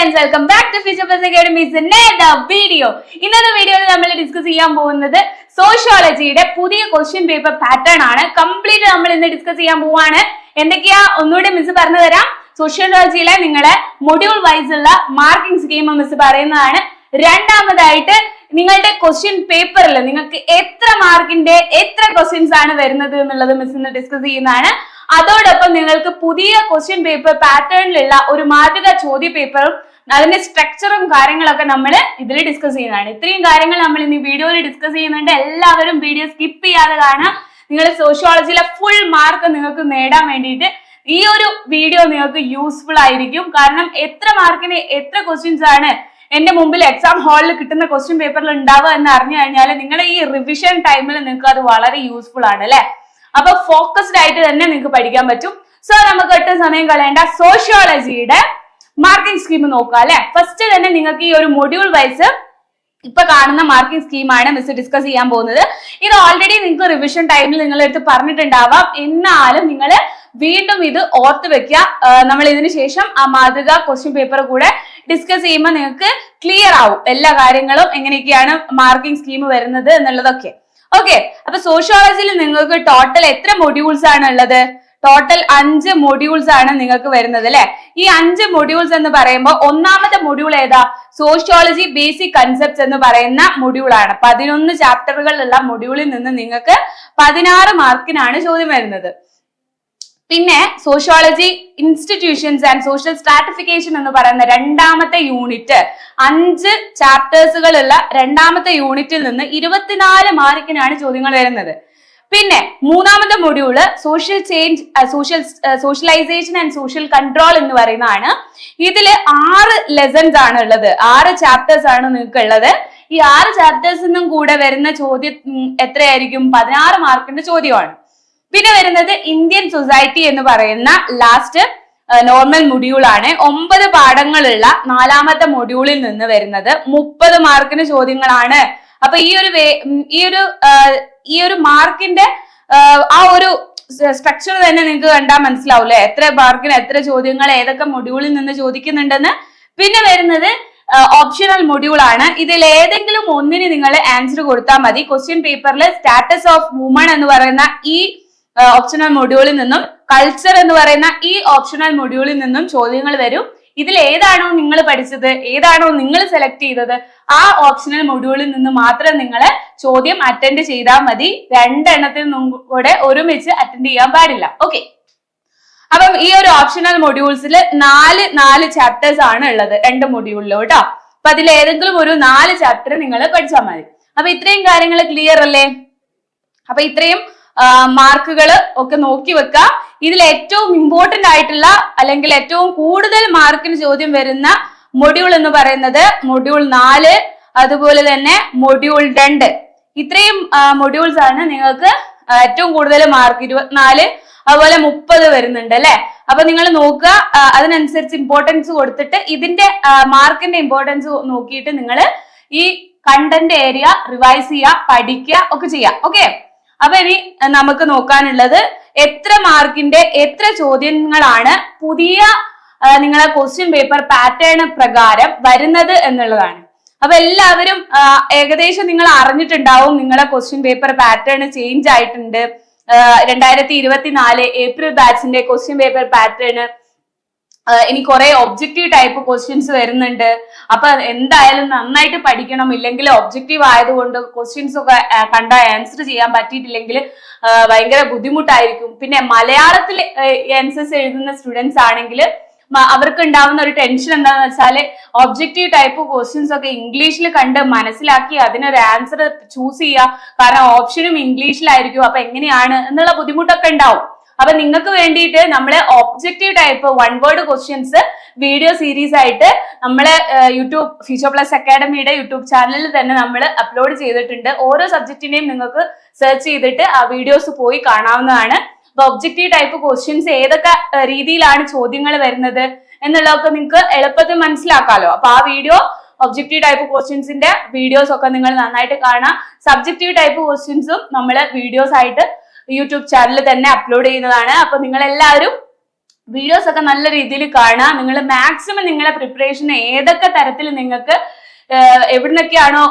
And welcome back to physics plus academy's video ഇന്നത്തെ വീഡിയോയിൽ നമ്മൾ ഡിസ്കസ് ചെയ്യാൻ പോകുന്നത് സോഷ്യോളജിയുടെ പുതിയ ക്വസ്റ്റ്യൻ പേപ്പർ പാറ്റേൺ ആണ്. കംപ്ലീറ്റ് നമ്മൾ ഇന്ന് ഡിസ്കസ് ചെയ്യാൻ പോവാണ്. എന്തൊക്കെയാ? ഒന്നുകൂടി മിസ് പറഞ്ഞു തരാം. സോഷ്യോളജിയിലെ നിങ്ങളെ മൊഡ്യൂൾ വൈസ് ഉള്ള മാർക്കിംഗ് സ്കീം മിസ് പറയുന്നതാണ്. രണ്ടാമതായിട്ട് നിങ്ങളുടെ ക്വസ്റ്റ്യൻ പേപ്പറിൽ നിങ്ങൾക്ക് എത്ര മാർക്കിന്റെ എത്ര ക്വസ്റ്റ്യൻസ് ആണ് വരുന്നത് എന്നുള്ളത് മിസ് ഇന്ന് ഡിസ്കസ് ചെയ്യുന്നതാണ്. അതോടൊപ്പം നിങ്ങൾക്ക് പുതിയ ക്വസ്റ്റ്യൻ പേപ്പർ പാറ്റേണിലുള്ള ഒരു മാതൃക ചോദ്യ പേപ്പറും അതിന്റെ സ്ട്രക്ചറും കാര്യങ്ങളൊക്കെ നമ്മൾ ഇതിൽ ഡിസ്കസ് ചെയ്യുന്നതാണ്. ഇത്രയും കാര്യങ്ങൾ നമ്മൾ ഇന്ന് വീഡിയോയിൽ ഡിസ്കസ് ചെയ്യുന്നുണ്ട്. എല്ലാവരും വീഡിയോ സ്കിപ്പ് ചെയ്യാതെ കാണാം. നിങ്ങൾ സോഷ്യോളജിയിലെ ഫുൾ മാർക്ക് നിങ്ങൾക്ക് നേടാൻ വേണ്ടിയിട്ട് ഈ ഒരു വീഡിയോ നിങ്ങൾക്ക് യൂസ്ഫുൾ ആയിരിക്കും. കാരണം എത്ര മാർക്കിന് എത്ര ക്വസ്റ്റ്യൻസ് ആണ് എന്റെ മുമ്പിൽ എക്സാം ഹാളിൽ കിട്ടുന്ന ക്വസ്റ്റ്യൻ പേപ്പറിൽ ഉണ്ടാവുക എന്ന് അറിഞ്ഞു കഴിഞ്ഞാൽ നിങ്ങളുടെ ഈ റിവിഷൻ ടൈമിൽ നിങ്ങൾക്ക് അത് വളരെ യൂസ്ഫുൾ ആണ് അല്ലെ? അപ്പൊ ഫോക്കസ്ഡ് ആയിട്ട് തന്നെ നിങ്ങൾക്ക് പഠിക്കാൻ പറ്റും. സോ നമുക്ക് ഒട്ടും സമയം കളയേണ്ട. സോഷ്യോളജിയുടെ മാർക്കിംഗ് സ്കീം നോക്കുക അല്ലെ? ഫസ്റ്റ് തന്നെ നിങ്ങൾക്ക് ഈ ഒരു മൊഡ്യൂൾ വൈസ് ഇപ്പൊ കാണുന്ന മാർക്കിംഗ് സ്കീമാണ് മിസ് ഡിസ്കസ് ചെയ്യാൻ പോകുന്നത്. ഇത് ഓൾറെഡി നിങ്ങൾക്ക് റിവിഷൻ ടൈമിൽ നിങ്ങളുടെ അടുത്ത് പറഞ്ഞിട്ടുണ്ടാവാം. എന്നാലും നിങ്ങൾ വീണ്ടും ഇത് ഓർത്ത് വെക്കുക. നമ്മൾ ഇതിന് ശേഷം ആ മാതൃക ക്വസ്റ്റ്യൻ പേപ്പർ കൂടെ ഡിസ്കസ് ചെയ്യുമ്പോൾ നിങ്ങൾക്ക് ക്ലിയർ ആവും എല്ലാ കാര്യങ്ങളും എങ്ങനെയൊക്കെയാണ് മാർക്കിംഗ് സ്കീം വരുന്നത് എന്നുള്ളതൊക്കെ. ഓക്കെ അപ്പൊ സോഷ്യോളജിയിൽ നിങ്ങൾക്ക് ടോട്ടൽ എത്ര മൊഡ്യൂൾസ് ആണ് ഉള്ളത്? ടോട്ടൽ അഞ്ച് മൊഡ്യൂൾസ് ആണ് നിങ്ങൾക്ക് വരുന്നത് അല്ലെ? ഈ അഞ്ച് മൊഡ്യൂൾസ് എന്ന് പറയുമ്പോൾ ഒന്നാമത്തെ മൊഡ്യൂൾ ഏതാ? സോഷ്യോളജി ബേസിക് കൺസെപ്റ്റ്സ് എന്ന് പറയുന്ന മൊഡ്യൂൾ ആണ്. പതിനൊന്ന് ചാപ്റ്ററുകളുള്ള മൊഡ്യൂളിൽ നിന്ന് നിങ്ങൾക്ക് പതിനാറ് മാർക്കിനാണ് ചോദ്യം വരുന്നത്. പിന്നെ sociology institutions and social stratification എന്ന് പറയുന്ന രണ്ടാമത്തെ യൂണിറ്റ് അഞ്ച് ചാപ്റ്റേഴ്സുകളുള്ള രണ്ടാമത്തെ യൂണിറ്റിൽ നിന്ന് ഇരുപത്തിനാല് മാർക്കിനാണ് ചോദ്യങ്ങൾ വരുന്നത്. പിന്നെ മൂന്നാമത്തെ module social change social socialisation and social control എന്ന് പറയുന്നതാണ്. ഇതിൽ ആറ് ലെസൺസ് ആണ് ഉള്ളത്. ആറ് ചാപ്റ്റേഴ്സ് ആണ് നിങ്ങൾക്ക് ഉള്ളത് ഈ ആറ് ചാപ്റ്റേഴ്സിനും കൂടെ വരുന്ന ചോദ്യം എത്രയായിരിക്കും? പതിനാറ് മാർക്കിന്റെ ചോദ്യമാണ്. പിന്നെ വരുന്നത് ഇന്ത്യൻ സൊസൈറ്റി എന്ന് പറയുന്ന ലാസ്റ്റ് നോർമൽ മൊഡ്യൂൾ ആണ്. ഒമ്പത് പാഠങ്ങളുള്ള നാലാമത്തെ മൊഡ്യൂളിൽ നിന്ന് വരുന്നത് മുപ്പത് മാർക്കിന് ചോദ്യങ്ങളാണ്. അപ്പൊ ഈ ഒരു ഈ ഒരു ഈ ഒരു മാർക്കിന്റെ ആ, ആ ഒരു സ്ട്രക്ചർ തന്നെ നിങ്ങൾക്ക് കണ്ടാൽ മനസ്സിലാവൂലേ എത്ര മാർക്കിന് എത്ര ചോദ്യങ്ങൾ ഏതൊക്കെ മൊഡ്യൂളിൽ നിന്ന് ചോദിക്കുന്നുണ്ടെന്ന്. പിന്നെ വരുന്നത് ഓപ്ഷണൽ മൊഡ്യൂൾ ആണ്. ഇതിൽ ഏതെങ്കിലും ഒന്നിന് നിങ്ങൾ ആൻസർ കൊടുത്താൽ മതി. ക്വസ്റ്റ്യൻ പേപ്പറിൽ സ്റ്റാറ്റസ് ഓഫ് വുമൺ എന്ന് പറയുന്ന ഈ ഓപ്ഷണൽ മൊഡ്യൂളിൽ നിന്നും കൾച്ചർ എന്ന് പറയുന്ന ഈ ഓപ്ഷണൽ മൊഡ്യൂളിൽ നിന്നും ചോദ്യങ്ങൾ വരും. ഇതിൽ ഏതാണോ നിങ്ങൾ പഠിച്ചത് ഏതാണോ നിങ്ങൾ സെലക്ട് ചെയ്തത് ആ ഓപ്ഷണൽ മൊഡ്യൂളിൽ നിന്ന് മാത്രം നിങ്ങൾ ചോദ്യം അറ്റൻഡ് ചെയ്താൽ മതി. രണ്ടെണ്ണത്തിൽ നിന്നും കൂടെ ഒരുമിച്ച് അറ്റൻഡ് ചെയ്യാൻ പാടില്ല. ഓക്കെ അപ്പം ഈ ഒരു ഓപ്ഷണൽ മൊഡ്യൂൾസിൽ നാല് നാല് ചാപ്റ്റേഴ്സ് ആണ് ഉള്ളത് രണ്ട് മൊഡ്യൂളിലോ കേട്ടോ. അപ്പൊ അതിൽ ഏതെങ്കിലും ഒരു നാല് ചാപ്റ്റർ നിങ്ങൾ പഠിച്ചാൽ മതി. അപ്പൊ ഇത്രയും കാര്യങ്ങൾ ക്ലിയർ അല്ലേ? അപ്പൊ ഇത്രയും മാർക്കുകൾ ഒക്കെ നോക്കി വെക്കാം. ഇതിൽ ഏറ്റവും ഇമ്പോർട്ടന്റ് ആയിട്ടുള്ള അല്ലെങ്കിൽ ഏറ്റവും കൂടുതൽ മാർക്കിന് ചോദ്യം വരുന്ന മൊഡ്യൂൾ എന്ന് പറയുന്നത് മൊഡ്യൂൾ നാല് അതുപോലെ തന്നെ മൊഡ്യൂൾ രണ്ട്. ഇത്രയും മൊഡ്യൂൾസ് ആണ് നിങ്ങൾക്ക് ഏറ്റവും കൂടുതൽ മാർക്ക് ഇരുപത്തിനാല് അതുപോലെ മുപ്പത് വരുന്നുണ്ട് അല്ലെ? അപ്പൊ നിങ്ങൾ നോക്കുക അതിനനുസരിച്ച് ഇമ്പോർട്ടൻസ് കൊടുത്തിട്ട് ഇതിന്റെ മാർക്കിന്റെ ഇമ്പോർട്ടൻസ് നോക്കിയിട്ട് നിങ്ങൾ ഈ കണ്ടന്റ് ഏരിയ റിവൈസ് ചെയ്യുക പഠിക്കുക ഒക്കെ ചെയ്യാം ഓക്കെ അപ്പൊ ഇനി നമുക്ക് നോക്കാനുള്ളത് എത്ര മാർക്കിന്റെ എത്ര ചോദ്യങ്ങളാണ് പുതിയ നിങ്ങളെ ക്വസ്റ്റ്യൻ പേപ്പർ പാറ്റേൺ പ്രകാരം വരുന്നത് എന്നുള്ളതാണ്. അപ്പൊ എല്ലാവരും ഏകദേശം നിങ്ങൾ അറിഞ്ഞിട്ടുണ്ടാവും നിങ്ങളെ ക്വസ്റ്റ്യൻ പേപ്പർ പാറ്റേൺ ചേഞ്ച് ആയിട്ടുണ്ട്. രണ്ടായിരത്തി ഇരുപത്തിനാല് ഏപ്രിൽ ബാച്ചിന്റെ ക്വസ്റ്റ്യൻ പേപ്പർ പാറ്റേൺ ഇനി കുറെ ഒബ്ജക്റ്റീവ് ടൈപ്പ് ക്വസ്റ്റ്യൻസ് വരുന്നുണ്ട്. അപ്പൊ എന്തായാലും നന്നായിട്ട് പഠിക്കണം. ഇല്ലെങ്കിൽ ഒബ്ജക്റ്റീവ് ആയതുകൊണ്ട് ക്വസ്റ്റ്യൻസ് ഒക്കെ കണ്ട ആൻസർ ചെയ്യാൻ പറ്റിയിട്ടില്ലെങ്കിൽ ഭയങ്കര ബുദ്ധിമുട്ടായിരിക്കും. പിന്നെ മലയാളത്തിൽ ആൻസേഴ്സ് എഴുതുന്ന സ്റ്റുഡൻസ് ആണെങ്കിൽ അവർക്ക് ഉണ്ടാവുന്ന ഒരു ടെൻഷൻ എന്താണെന്ന് വെച്ചാൽ ഒബ്ജക്റ്റീവ് ടൈപ്പ് ക്വസ്റ്റ്യൻസ് ഒക്കെ ഇംഗ്ലീഷിൽ കണ്ട് മനസ്സിലാക്കി അതിനൊരു ആൻസർ ചൂസ് ചെയ്യുക. കാരണം ഓപ്ഷനും ഇംഗ്ലീഷിലായിരിക്കും അപ്പൊ എങ്ങനെയാണ് എന്നുള്ള ബുദ്ധിമുട്ടൊക്കെ ഉണ്ടാവും. അപ്പൊ നിങ്ങൾക്ക് വേണ്ടിയിട്ട് നമ്മളെ objective type one word questions video series ആയിട്ട് നമ്മളെ യൂട്യൂബ് ഫ്യൂച്ചർ പ്ലസ് അക്കാഡമിയുടെ യൂട്യൂബ് ചാനലിൽ തന്നെ നമ്മൾ അപ്ലോഡ് ചെയ്തിട്ടുണ്ട്. ഓരോ സബ്ജക്റ്റിനെയും നിങ്ങൾക്ക് സെർച്ച് ചെയ്തിട്ട് ആ വീഡിയോസ് പോയി കാണാവുന്നതാണ്. അപ്പൊ ഒബ്ജക്റ്റീവ് ടൈപ്പ് ക്വസ്റ്റ്യൻസ് ഏതൊക്കെ രീതിയിലാണ് ചോദ്യങ്ങൾ വരുന്നത് എന്നുള്ളതൊക്കെ നിങ്ങൾക്ക് എളുപ്പത്തിൽ മനസ്സിലാക്കാമല്ലോ അപ്പൊ ആ വീഡിയോ ഒബ്ജക്റ്റീവ് ടൈപ്പ് ക്വസ്റ്റ്യൻസിന്റെ വീഡിയോസ് ഒക്കെ നിങ്ങൾ നന്നായിട്ട് കാണാം. സബ്ജക്റ്റീവ് ടൈപ്പ് ക്വസ്റ്റ്യൻസും നമ്മൾ വീഡിയോസ് ആയിട്ട് യൂട്യൂബ് ചാനലിൽ തന്നെ അപ്ലോഡ് ചെയ്യുന്നതാണ്. അപ്പൊ നിങ്ങൾ എല്ലാവരും വീഡിയോസ് ഒക്കെ നല്ല രീതിയിൽ കാണുക നിങ്ങൾ മാക്സിമം നിങ്ങളെ പ്രിപ്പറേഷൻ ഏതൊക്കെ തരത്തിൽ നിങ്ങൾക്ക് എവിടുന്നൊക്കെയാണോ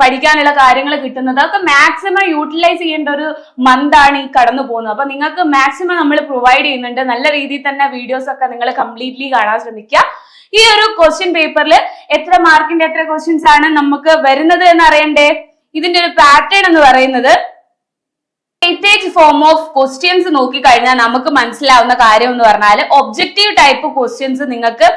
പഠിക്കാനുള്ള കാര്യങ്ങൾ കിട്ടുന്നത് അതൊക്കെ മാക്സിമം യൂട്ടിലൈസ് ചെയ്യേണ്ട ഒരു മന്താണ് ഈ കടന്നു പോകുന്നത്. അപ്പൊ നിങ്ങൾക്ക് മാക്സിമം നമ്മൾ പ്രൊവൈഡ് ചെയ്യുന്നുണ്ട്. നല്ല രീതിയിൽ തന്നെ വീഡിയോസ് ഒക്കെ നിങ്ങൾ കംപ്ലീറ്റ്ലി കാണാൻ ശ്രമിക്കുക. ഈ ഒരു ക്വസ്റ്റ്യൻ പേപ്പറിൽ എത്ര മാർക്കിന്റെ എത്ര ക്വസ്റ്റ്യൻസ് ആണ് നമുക്ക് വരുന്നത് എന്ന് അറിയണ്ടേ ഇതിന്റെ ഒരു പാറ്റേൺ എന്ന് പറയുന്നത് വെയിറ്റേജ് ഫോം ഓഫ് ക്വസ്റ്റ്യൻസ് നോക്കി കഴിഞ്ഞാൽ നമുക്ക് മനസ്സിലാവുന്ന കാര്യം എന്ന് പറഞ്ഞാൽ ഒബ്ജക്റ്റീവ് ടൈപ്പ് ക്വസ്റ്റ്യൻസ് നിങ്ങൾക്ക്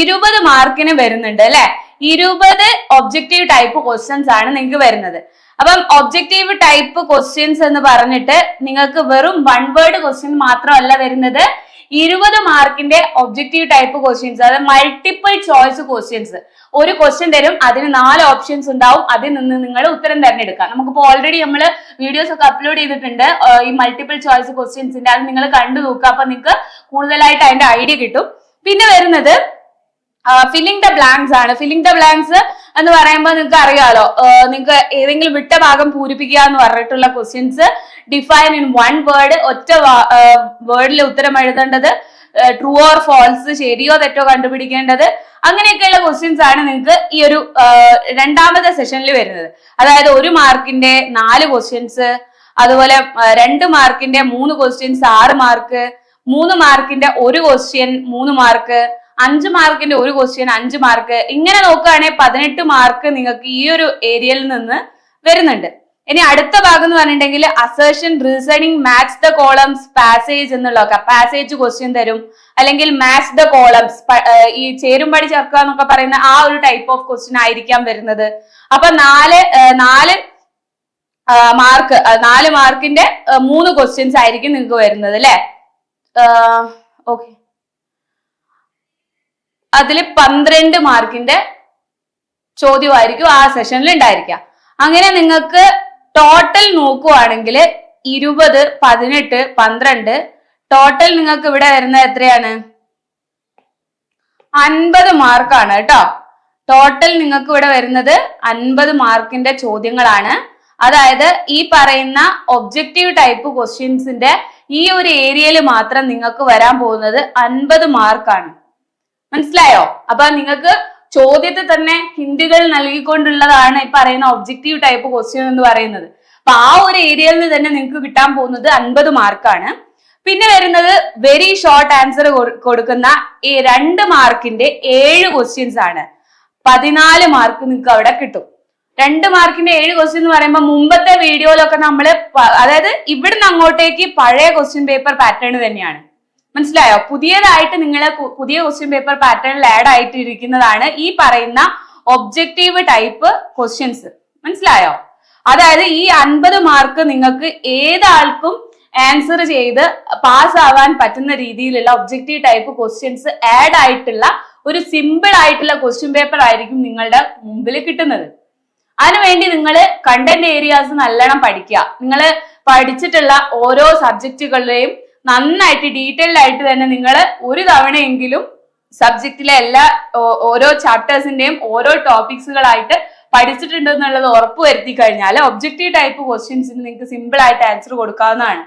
ഇരുപത് മാർക്കിന് വരുന്നുണ്ട് അല്ലെ? ഇരുപത് ഒബ്ജക്റ്റീവ് ടൈപ്പ് ക്വസ്റ്റ്യൻസ് ആണ് നിങ്ങൾക്ക് വരുന്നത്. അപ്പം ഒബ്ജക്റ്റീവ് ടൈപ്പ് ക്വസ്റ്റ്യൻസ് എന്ന് പറഞ്ഞിട്ട് നിങ്ങൾക്ക് വെറും വൺ വേർഡ് ക്വസ്റ്റ്യൻ മാത്രമല്ല വരുന്നത്. ഇരുപത് മാർക്കിന്റെ ഒബ്ജക്റ്റീവ് ടൈപ്പ് ക്വസ്റ്റ്യൻസ് അതായത് മൾട്ടിപ്പിൾ ചോയ്സ് ക്വസ്റ്റ്യൻസ് ഒരു ക്വസ്റ്റ്യൻ തരും അതിന് നാല് ഓപ്ഷൻസ് ഉണ്ടാവും അതിൽ നിന്ന് നിങ്ങൾ ഉത്തരം തിരഞ്ഞെടുക്കാം നമുക്കിപ്പോൾ ഓൾറെഡി നമ്മൾ വീഡിയോസ് ഒക്കെ അപ്ലോഡ് ചെയ്തിട്ടുണ്ട്. ഈ മൾട്ടിപ്പിൾ ചോയ്സ് ക്വസ്റ്റ്യൻസിന്റെ അത് നിങ്ങൾ കണ്ടു നോക്കുക അപ്പൊ നിങ്ങൾക്ക് കൂടുതലായിട്ട് അതിന്റെ ഐഡിയ കിട്ടും. പിന്നെ വരുന്നത് ഫില്ലിംഗ് ദ ബ്ലാങ്ക്സ് ആണ്. ഫില്ലിംഗ് ദ ബ്ലാങ്ക്സ് എന്ന് പറയുമ്പോൾ നിങ്ങൾക്ക് അറിയാലോ നിങ്ങൾക്ക് ഏതെങ്കിലും വിട്ട ഭാഗം പൂരിപ്പിക്കുക എന്ന് പറഞ്ഞിട്ടുള്ള questions define in one word ഒറ്റ വേർഡിൽ ഉത്തരം എഴുതേണ്ടത് ട്രൂ ഓർ ഫോൾസ് ശരിയോ തെറ്റോ കണ്ടുപിടിക്കേണ്ടത് അങ്ങനെയൊക്കെയുള്ള ക്വസ്റ്റ്യൻസ് ആണ് നിങ്ങൾക്ക് ഈ ഒരു രണ്ടാമത്തെ സെഷനിൽ വരുന്നത്. അതായത് ഒരു മാർക്കിന്റെ നാല് ക്വസ്റ്റ്യൻസ് അതുപോലെ രണ്ട് മാർക്കിന്റെ മൂന്ന് ക്വസ്റ്റ്യൻസ് ആറ് മാർക്ക് മൂന്ന് മാർക്കിന്റെ ഒരു ക്വസ്റ്റ്യൻ മൂന്ന് മാർക്ക് അഞ്ച് മാർക്കിന്റെ ഒരു ക്വസ്റ്റ്യൻ അഞ്ച് മാർക്ക് ഇങ്ങനെ നോക്കുകയാണെങ്കിൽ പതിനെട്ട് മാർക്ക് നിങ്ങൾക്ക് ഈ ഒരു ഏരിയയിൽ നിന്ന് വരുന്നുണ്ട്. ഇനി അടുത്ത ഭാഗം എന്ന് പറഞ്ഞിട്ടുണ്ടെങ്കിൽ assertion reasoning match the columns passage എന്നുള്ളതൊക്കെ. പാസേജ് ക്വസ്റ്റ്യൻ തരും. അല്ലെങ്കിൽ മാച്ച് ദ കോളംസ് ഈ ചേരുംപടി ചേർക്കുക എന്നൊക്കെ പറയുന്ന ആ ഒരു ടൈപ്പ് ഓഫ് ക്വസ്റ്റ്യൻ ആയിരിക്കാം വരുന്നത്. അപ്പൊ നാല് നാല് മാർക്ക് നാല് മാർക്കിന്റെ മൂന്ന് ക്വസ്റ്റ്യൻസ് ആയിരിക്കും നിങ്ങൾക്ക് വരുന്നത് അല്ലേ? ഓക്കെ. അതിൽ പന്ത്രണ്ട് മാർക്കിന്റെ ചോദ്യമായിരിക്കും ആ സെഷനിൽ ഉണ്ടായിരിക്കുക അങ്ങനെ നിങ്ങൾക്ക് ടോട്ടൽ നോക്കുവാണെങ്കിൽ ഇരുപത് പതിനെട്ട് പന്ത്രണ്ട്. ടോട്ടൽ നിങ്ങൾക്ക് ഇവിടെ വരുന്നത് എത്രയാണ്? അൻപത് മാർക്കാണ് കേട്ടോ. ടോട്ടൽ നിങ്ങൾക്ക് ഇവിടെ വരുന്നത് അൻപത് മാർക്കിന്റെ ചോദ്യങ്ങളാണ്. അതായത് ഈ പറയുന്ന ഒബ്ജക്റ്റീവ് ടൈപ്പ് ക്വസ്റ്റ്യൻസിന്റെ ഈ ഒരു ഏരിയയിൽ മാത്രം നിങ്ങൾക്ക് വരാൻ പോകുന്നത് അൻപത് മാർക്കാണ്. മനസ്സിലായോ? അപ്പൊ നിങ്ങൾക്ക് ചോദ്യത്തെ തന്നെ ഹിന്ദികൾ നൽകിക്കൊണ്ടുള്ളതാണ് ഈ പറയുന്ന ഒബ്ജക്റ്റീവ് ടൈപ്പ് ക്വസ്റ്റ്യൻ എന്ന് പറയുന്നത്. അപ്പൊ ആ ഒരു ഏരിയയിൽ നിന്ന് തന്നെ നിങ്ങൾക്ക് കിട്ടാൻ പോകുന്നത് അൻപത് മാർക്കാണ് പിന്നെ വരുന്നത് വെരി ഷോർട്ട് ആൻസർ കൊടുക്കുന്ന ഈ രണ്ട് മാർക്കിന്റെ ഏഴ് ക്വസ്റ്റ്യൻസ് ആണ്. പതിനാല് മാർക്ക് നിങ്ങൾക്ക് അവിടെ കിട്ടും. രണ്ട് മാർക്കിന്റെ ഏഴ് ക്വസ്റ്റ്യൻ എന്ന് പറയുമ്പോൾ മുമ്പത്തെ വീഡിയോയിലൊക്കെ നമ്മൾ അതായത് ഇവിടുന്ന് അങ്ങോട്ടേക്ക് പഴയ ക്വസ്റ്റ്യൻ പേപ്പർ പാറ്റേൺ തന്നെയാണ്. മനസ്സിലായോ? പുതിയതായിട്ട് നിങ്ങൾ പുതിയ ക്വസ്റ്റ്യൻ പേപ്പർ പാറ്റേണിൽ ആഡ് ആയിട്ടിരിക്കുന്നതാണ് ഈ പറയുന്ന ഒബ്ജക്റ്റീവ് ടൈപ്പ് ക്വസ്റ്റ്യൻസ് മനസ്സിലായോ? അതായത് ഈ അൻപത് മാർക്ക് നിങ്ങൾക്ക് ഏതാൾക്കും ആൻസർ ചെയ്ത് പാസ് ആവാൻ പറ്റുന്ന രീതിയിലുള്ള ഒബ്ജക്റ്റീവ് ടൈപ്പ് ക്വസ്റ്റ്യൻസ് ആഡ് ആയിട്ടുള്ള ഒരു സിമ്പിൾ ആയിട്ടുള്ള ക്വസ്റ്റ്യൻ പേപ്പർ ആയിരിക്കും നിങ്ങളുടെ മുമ്പിൽ കിട്ടുന്നത്. അതിനുവേണ്ടി നിങ്ങൾ കണ്ടന്റ് ഏരിയാസ് നല്ലോണം പഠിക്കുക. നിങ്ങൾ പഠിച്ചിട്ടുള്ള ഓരോ സബ്ജക്റ്റുകളുടെയും നന്നായിട്ട് ഡീറ്റെയിൽഡ് ആയിട്ട് തന്നെ നിങ്ങൾ ഒരു തവണയെങ്കിലും സബ്ജക്റ്റിലെ എല്ലാ ഓരോ ചാപ്റ്റേഴ്സിന്റെയും ഓരോ ടോപ്പിക്സുകളായിട്ട് പഠിച്ചിട്ടുണ്ട് എന്നുള്ളത് ഉറപ്പ് വരുത്തി കഴിഞ്ഞാൽ ഒബ്ജക്റ്റീവ് ടൈപ്പ് ക്വസ്റ്റ്യൻസിന് നിങ്ങൾക്ക് സിമ്പിൾ ആയിട്ട് ആൻസർ കൊടുക്കാവുന്നതാണ്.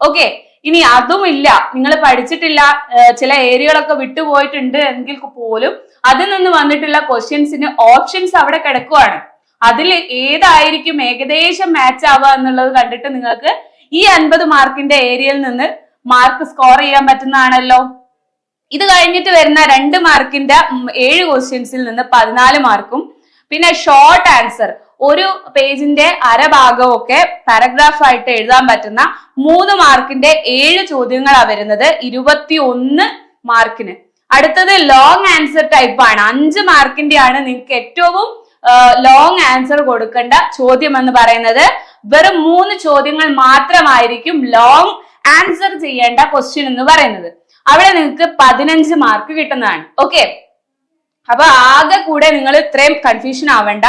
ഓക്കെ ഇനി അതുമില്ല. നിങ്ങൾ പഠിച്ചിട്ടില്ല ചില ഏരിയകളൊക്കെ വിട്ടുപോയിട്ടുണ്ട് എങ്കിൽ പോലും അതിൽ നിന്ന് വന്നിട്ടുള്ള ക്വസ്റ്റ്യൻസിന് ഓപ്ഷൻസ് അവിടെ കിടക്കുവാണ്. അതിൽ ഏതായിരിക്കും ഏകദേശം മാച്ച് ആവുക എന്നുള്ളത് കണ്ടിട്ട് നിങ്ങൾക്ക് ഈ അൻപത് മാർക്കിന്റെ ഏരിയയിൽ നിന്ന് മാർക്ക് സ്കോർ ചെയ്യാൻ പറ്റുന്നതാണല്ലോ. ഇത് കഴിഞ്ഞിട്ട് വരുന്ന രണ്ട് മാർക്കിന്റെ ഏഴ് ക്വസ്റ്റ്യൻസിൽ നിന്ന് പതിനാല് മാർക്കും പിന്നെ ഷോർട്ട് ആൻസർ ഒരു പേജിന്റെ അരഭാഗമൊക്കെ പാരഗ്രാഫ് ആയിട്ട് എഴുതാൻ പറ്റുന്ന മൂന്ന് മാർക്കിന്റെ ഏഴ് ചോദ്യങ്ങളാണ് വരുന്നത് ഇരുപത്തി ഒന്ന് മാർക്കിന് അടുത്തത് ലോങ് ആൻസർ ടൈപ്പ് ആണ്. അഞ്ച് മാർക്കിന്റെ ആണ് നിങ്ങൾക്ക് ഏറ്റവും ലോങ് ആൻസർ കൊടുക്കേണ്ട ചോദ്യം എന്ന് പറയുന്നത്. വെറും മൂന്ന് ചോദ്യങ്ങൾ മാത്രമായിരിക്കും ലോങ് ആൻസർ ചെയ്യേണ്ട ക്വസ്റ്റ്യൻ എന്ന് പറയുന്നത്. അവിടെ നിങ്ങൾക്ക് പതിനഞ്ച് മാർക്ക് കിട്ടുന്നതാണ്. ഓക്കെ അപ്പൊ ആകെ കൂടെ നിങ്ങൾ ഇത്രയും കൺഫ്യൂഷൻ ആവേണ്ട.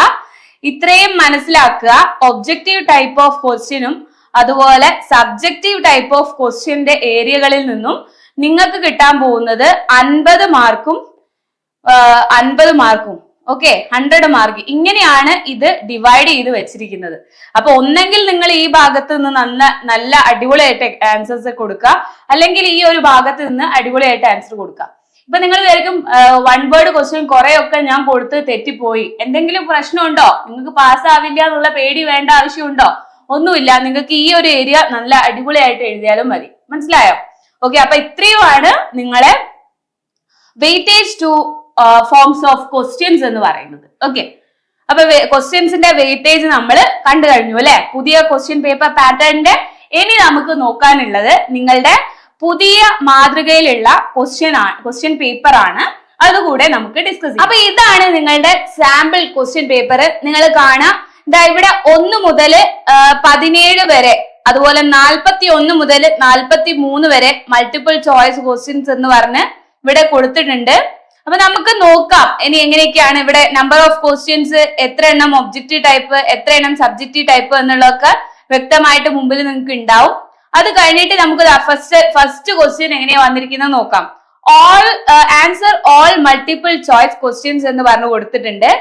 ഇത്രയും മനസ്സിലാക്കുക. ഒബ്ജക്റ്റീവ് ടൈപ്പ് ഓഫ് ക്വസ്റ്റ്യനും അതുപോലെ സബ്ജക്റ്റീവ് ടൈപ്പ് ഓഫ് ക്വസ്റ്റ്യന്റെ ഏരിയകളിൽ നിന്നും നിങ്ങൾക്ക് കിട്ടാൻ പോകുന്നത് അൻപത് മാർക്കും അൻപത് മാർക്കും ഓക്കെ ഹൺഡ്രഡ് മാർക്ക് ഇങ്ങനെയാണ് ഇത് ഡിവൈഡ് ചെയ്ത് വെച്ചിരിക്കുന്നത്. അപ്പൊ ഒന്നെങ്കിൽ നിങ്ങൾ ഈ ഭാഗത്ത് നിന്ന് നല്ല നല്ല അടിപൊളിയായിട്ട് ആൻസേഴ്സ് കൊടുക്കുക. അല്ലെങ്കിൽ ഈ ഒരു ഭാഗത്ത് നിന്ന് അടിപൊളിയായിട്ട് ആൻസർ കൊടുക്കുക. ഇപ്പൊ നിങ്ങൾ വിചാരിക്കും വൺ വേർഡ് ക്വസ്റ്റ്യൻ കുറെ ഒക്കെ ഞാൻ കൊടുത്ത് തെറ്റിപ്പോയി. എന്തെങ്കിലും പ്രശ്നമുണ്ടോ? നിങ്ങൾക്ക് പാസ് ആവില്ല എന്നുള്ള പേടി വേണ്ട ആവശ്യമുണ്ടോ? ഒന്നുമില്ല. നിങ്ങൾക്ക് ഈ ഒരു ഏരിയ നല്ല അടിപൊളിയായിട്ട് എഴുതിയാലും മതി. മനസ്സിലായോ? ഓക്കെ അപ്പൊ ഇത്രയുമാണ് നിങ്ങളെ weightage to forms of questions എന്ന് പറയുന്നത്. ഓക്കെ അപ്പൊ ക്വസ്റ്റ്യൻസിന്റെ വെയിറ്റേജ് നമ്മൾ കണ്ടു കഴിഞ്ഞു അല്ലെ? പുതിയ ക്വസ്റ്റ്യൻ പേപ്പർ പാറ്റേണിന്റെ ഇനി നമുക്ക് നോക്കാനുള്ളത് നിങ്ങളുടെ പുതിയ മാതൃകയിലുള്ള ക്വസ്റ്റ്യൻ ആണ് ക്വസ്റ്റ്യൻ പേപ്പർ ആണ്. അതുകൂടെ നമുക്ക് ഡിസ്കസ് ചെയ്യാം. അപ്പൊ ഇതാണ് നിങ്ങളുടെ സാമ്പിൾ ക്വസ്റ്റ്യൻ പേപ്പർ നിങ്ങൾ കാണാം. ഇതാ ഇവിടെ ഒന്ന് മുതൽ പതിനേഴ് വരെ അതുപോലെ നാൽപ്പത്തി ഒന്ന് മുതൽ നാൽപ്പത്തി മൂന്ന് വരെ മൾട്ടിപ്പിൾ ചോയ്സ് ക്വസ്റ്റ്യൻസ് എന്ന് പറഞ്ഞ് ഇവിടെ കൊടുത്തിട്ടുണ്ട്. അപ്പൊ നമുക്ക് നോക്കാം. ഇനി എങ്ങനെയൊക്കെയാണ് ഇവിടെ നമ്പർ ഓഫ് ക്വസ്റ്റ്യൻസ് എത്ര എണ്ണം ഒബ്ജക്റ്റീവ് ടൈപ്പ് എത്ര എണ്ണം സബ്ജക്റ്റീവ് ടൈപ്പ് എന്നുള്ളതൊക്കെ വ്യക്തമായിട്ട് മുമ്പിൽ നിങ്ങൾക്ക് ഉണ്ടാവും. അത് കഴിഞ്ഞിട്ട് നമുക്ക് ഫസ്റ്റ് ഫസ്റ്റ് ക്വസ്റ്റ്യൻ എങ്ങനെയാ വന്നിരിക്കുന്നത് നോക്കാം. All answer all multiple choice questions എന്ന് പറഞ്ഞു കൊടുത്തിട്ടുണ്ട്.